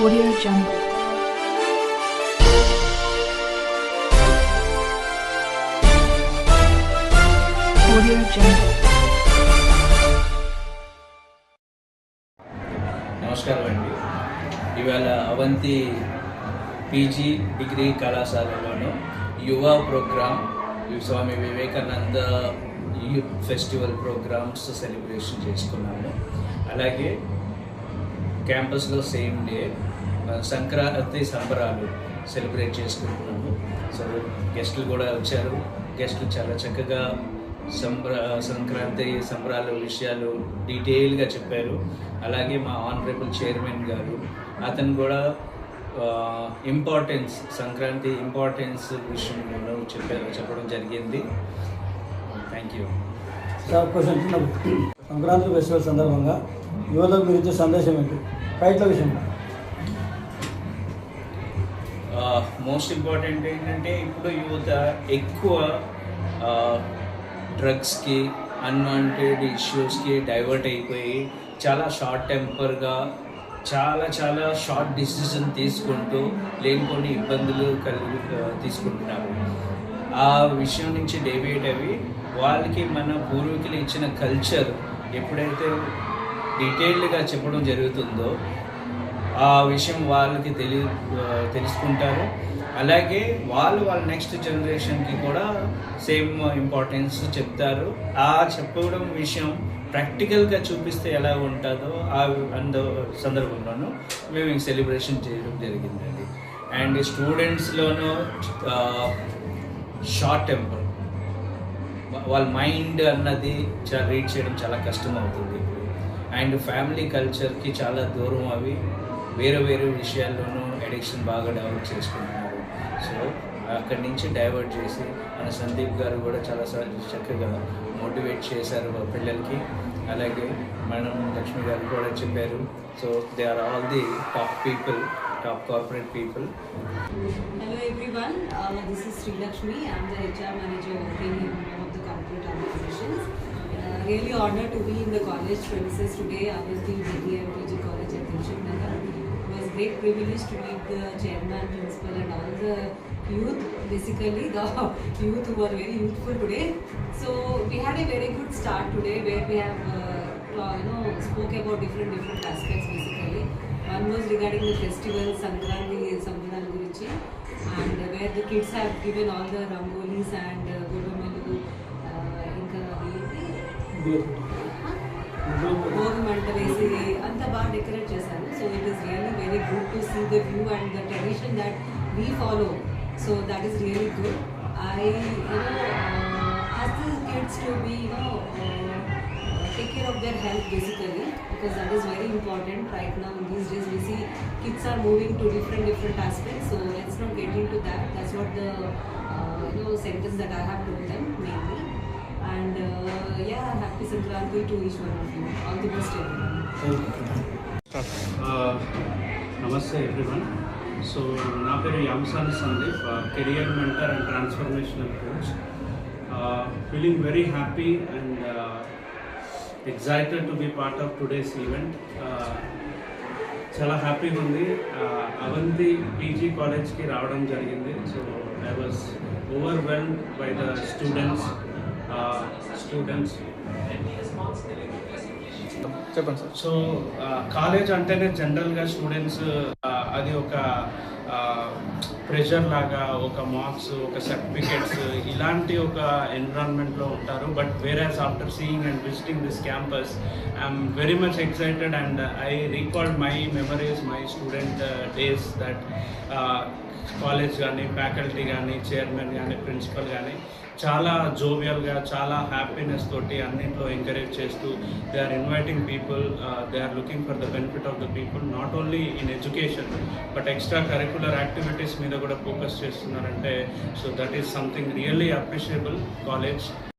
Audio Jungle. Audio Jungle. నమస్కారం అండి ఇవాళ అవంతి పీజీ డిగ్రీ కళాశాలలోను యువ program Swami Vivekananda youth festival programs celebration చేసుకున్నాము అలాగే క్యాంపస్లో సేమ్ డే సంక్రాంతి సంబరాలు సెలబ్రేట్ చేసుకుంటున్నాము. సో గెస్టులు కూడా వచ్చారు. గెస్టులు చాలా చక్కగా సంబరా సంక్రాంతి సంబరాల విషయాలు డీటెయిల్గా చెప్పారు. అలాగే మా ఆనరబుల్ చైర్మన్ గారు అతను కూడా ఇంపార్టెన్స్ సంక్రాంతి ఇంపార్టెన్స్ విషయంలో చెప్పారు చెప్పడం జరిగింది. Thank you sir question Sankranti festival సందర్భంగా యువతకు గురించి సందేశం ఏంటి? ఫైట్ల విషయంలో మోస్ట్ ఇంపార్టెంట్ ఏంటంటే ఇప్పుడు యువత ఎక్కువ డ్రగ్స్కి అన్వాంటెడ్ ఇష్యూస్కి డైవర్ట్ అయిపోయి చాలా షార్ట్ టెంపర్గా చాలా చాలా షార్ట్ డిసిజన్ తీసుకుంటూ లేనిపోని ఇబ్బందులు కలిగి తీసుకుంటున్నారు. ఆ విషయం నుంచి డేవేట్ అవి వాళ్ళకి మన పూర్వీకులు ఇచ్చిన కల్చర్ ఎప్పుడైతే డీటెయిల్డ్గా చెప్పడం జరుగుతుందో ఆ విషయం వాళ్ళకి తెలి తెలుసుకుంటారు. అలాగే వాళ్ళు వాళ్ళ నెక్స్ట్ జనరేషన్కి కూడా సేమ్ ఇంపార్టెన్స్ చెప్తారు. ఆ చెప్పడం విషయం ప్రాక్టికల్గా చూపిస్తే ఎలా ఉంటుందో ఆ అంద సందర్భంలోనూ మేము సెలబ్రేషన్ చేయడం జరిగిందండి. అండ్ స్టూడెంట్స్లోనూ షార్ట్ టెంపర్. వాళ్ళ మైండ్ అన్నది చాలా రీడ్ చేయడం చాలా కష్టం అవుతుంది ఇప్పుడు అండ్ ఫ్యామిలీ కల్చర్కి చాలా దూరం అవి. వేరే వేరే విషయాల్లోనూ అడిక్షన్ బాగా డెవలప్ చేసుకుంటున్నారు. సో అక్కడి నుంచి డైవర్ట్ చేసి మన సందీప్ గారు కూడా చాలా చక్కగా మోటివేట్ చేశారు పిల్లలకి. అలాగే మనం లక్ష్మి గారు కూడా చెప్పారు. So they are all the top people top corporate people. Hello everyone this is Srilakshmi I'm the HR manager of manager corporate in really honored to be in the college premises today. I was the DDMPG College at Nagar. It was great privilege to meet the chairman, principal, and all the youth. Basically, the youth who are very youthful today. So we had a very good start today, where we have uh, you know spoke about different different aspects basically. One was regarding the festival, Sankranti, Samvardhan Guruchi, and where the kids have given all the rangolis and uh, Bhogi మంట వేసి అంత బాగా decorate చేశారు so it is really very good to see the view and the tradition that we follow so that is really good I you know ask the kids to be you take care of their health basically because that is very important right now these days we see kids are moving to different different aspects so let's not get into that that's what the uh, you know sentence that i have told them mainly and uh, yeah happy sankranti to each one of you. All the best everyone. Namaste everyone so నా పేరు Yamsani Sandeep career mentor and transformational coach feeling very happy and excited to be part of today's event చాలా హ్యాపీగా ఉంది. Avanthi PG కాలేజ్కి రావడం జరిగింది. So I was overwhelmed by the students students చెప్పండి sir. So college అంటేనే జనరల్గా స్టూడెంట్స్ అది ఒక ప్రెషర్ లాగా ఒక మార్క్స్ ఒక సర్టిఫికేట్స్ ఇలాంటి ఒక ఎన్విరాన్మెంట్లో ఉంటారు. But whereas after seeing and visiting this campus I'm very much excited and I recalled my memories my student days that college కానీ ఫ్యాకల్టీ కానీ చైర్మన్ కానీ ప్రిన్సిపల్ కానీ చాలా జోవియల్గా చాలా హ్యాపీనెస్ తోటి అన్నింటిలో ఎంకరేజ్ చేస్తూ they are inviting people they are looking for the benefit of the people not only in education but extra curricular activities మీద కూడా ఫోకస్ చేస్తున్నారంటే so that is something really appreciable college